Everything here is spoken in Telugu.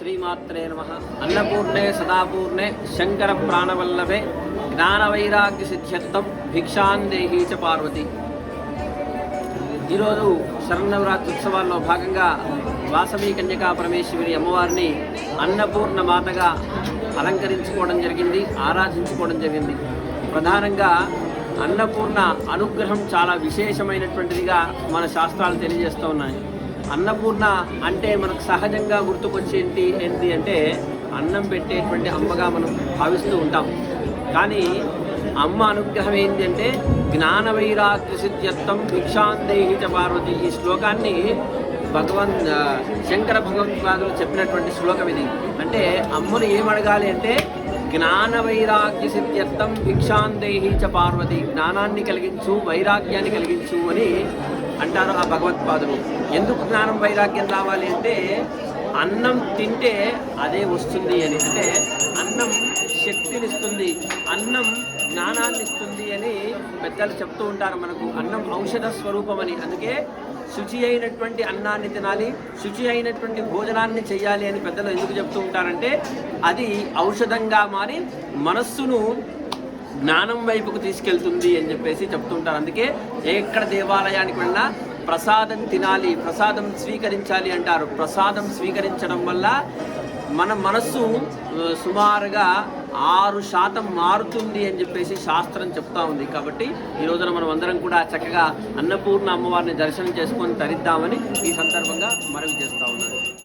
శ్రీమాత్రే నమ. అన్నపూర్ణే సదాపూర్ణే శంకర ప్రాణవల్లభే జ్ఞానవైరాగ్య సిద్ధ్యర్థం భిక్షాందేహీ చ పార్వతి. ఈరోజు శరణవరాత్రి ఉత్సవాల్లో భాగంగా వాసవి కన్యకా పరమేశ్వరి అమ్మవారిని అన్నపూర్ణ మాతగా అలంకరించుకోవడం జరిగింది ఆరాధించుకోవడం జరిగింది. ప్రధానంగా అన్నపూర్ణ అనుగ్రహం చాలా విశేషమైనటువంటిదిగా మన శాస్త్రాలు తెలియజేస్తూ ఉన్నాయి. అన్నపూర్ణ అంటే మనకు సహజంగా గుర్తుకొచ్చేంటి ఏంటి అంటే అన్నం పెట్టేటువంటి అమ్మగా మనం భావిస్తూ ఉంటాం. కానీ అమ్మ అనుగ్రహం ఏంటి అంటే జ్ఞాన వైరాగ్య సిద్ధ్యత్వం భిక్షాందేహి చ పార్వతి ఈ శ్లోకాన్ని భగవన్ శంకర భగవత్పాదులు చెప్పినటువంటి శ్లోకం ఇది. అంటే అమ్మను ఏమడగాలి అంటే జ్ఞాన వైరాగ్య సిద్ధ్యర్థం భిక్షాందేహి చ పార్వతి జ్ఞానాన్ని కలిగించు వైరాగ్యాన్ని కలిగించు అని అంటారు ఆ భగవత్పాదులు. ఎందుకు జ్ఞానం వైరాగ్యం రావాలి అంటే అన్నం తింటే అదే వస్తుంది అని. అంటే అన్నం శక్తినిస్తుంది అన్నం జ్ఞానాన్ని ఇస్తుంది అని పెద్దలు చెప్తూ ఉంటారు మనకు. అన్నం ఔషధ స్వరూపం అని. అందుకే శుచి అయినటువంటి అన్నాన్ని తినాలి శుచి అయినటువంటి భోజనాన్ని చేయాలి అని పెద్దలు ఎందుకు చెప్తూ ఉంటారంటే అది ఔషధంగా మారి మనస్సును జ్ఞానం వైపుకు తీసుకెళ్తుంది అని చెప్పేసి చెప్తుంటారు. అందుకే ఎక్కడ దేవాలయానికి వెళ్ళినా ప్రసాదం తినాలి ప్రసాదం స్వీకరించాలి అంటారు. ప్రసాదం స్వీకరించడం వల్ల మన మనస్సు సుమారుగా ఆరు శాతం మారుతుంది అని చెప్పేసి శాస్త్రం చెప్తా ఉంది. కాబట్టి ఈ రోజున మనం అందరం కూడా చక్కగా అన్నపూర్ణ అమ్మవారిని దర్శనం చేసుకొని తరిద్దామని ఈ సందర్భంగా మనవి చేస్తూ ఉన్నాను.